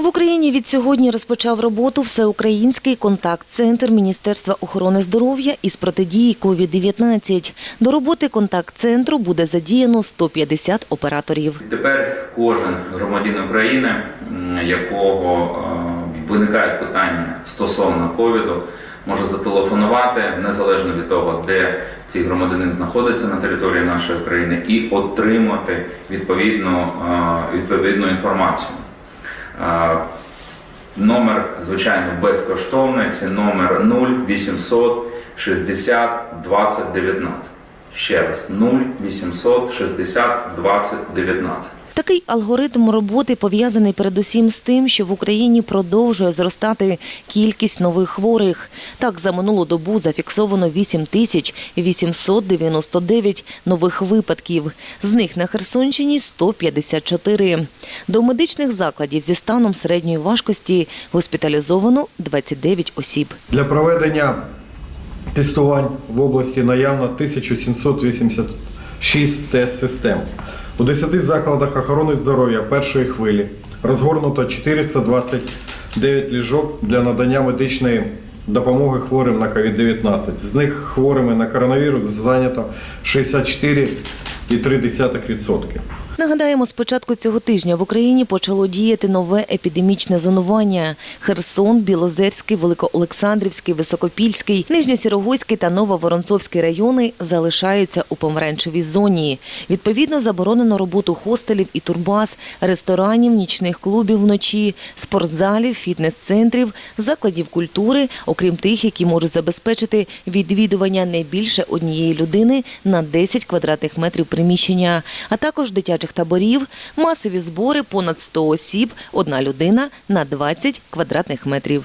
В Україні від сьогодні розпочав роботу всеукраїнський контакт-центр Міністерства охорони здоров'я із протидії COVID-19. До роботи контакт-центру буде задіяно 150 операторів. Тепер кожен громадянин України, якого е, виникають питання стосовно ковіду, може зателефонувати незалежно від того, де цей громадянин знаходиться на території нашої країни, і отримати відповідну, е, відповідну інформацію. Номер, звичайно, безкоштовний. Це номер 0800 60 20 19. Ще раз 0800 60 20 19. Такий алгоритм роботи пов'язаний передусім з тим, що в Україні продовжує зростати кількість нових хворих. Так, за минулу добу зафіксовано 8 тисяч 899 нових випадків. З них на Херсонщині 154. До медичних закладів зі станом середньої важкості госпіталізовано 29 осіб. Для проведення тестувань в області наявно 1786 тест-систем. У 10 закладах охорони здоров'я першої хвилі розгорнуто 429 ліжок для надання медичної допомоги хворим на COVID-19. З них хворими на коронавірус зайнято 64,3%. Нагадаємо, з початку цього тижня в Україні почало діяти нове епідемічне зонування. Херсон, Білозерський, Великоолександрівський, Високопільський, Нижньосірогойський та Нововоронцовський райони залишаються у помаранчевій зоні. Відповідно, заборонено роботу хостелів і турбаз, ресторанів, нічних клубів вночі, спортзалів, фітнес-центрів, закладів культури, окрім тих, які можуть забезпечити відвідування не більше однієї людини на 10 квадратних метрів приміщення, а також дитячих таборів, масові збори понад 100 осіб, одна людина на 20 квадратних метрів.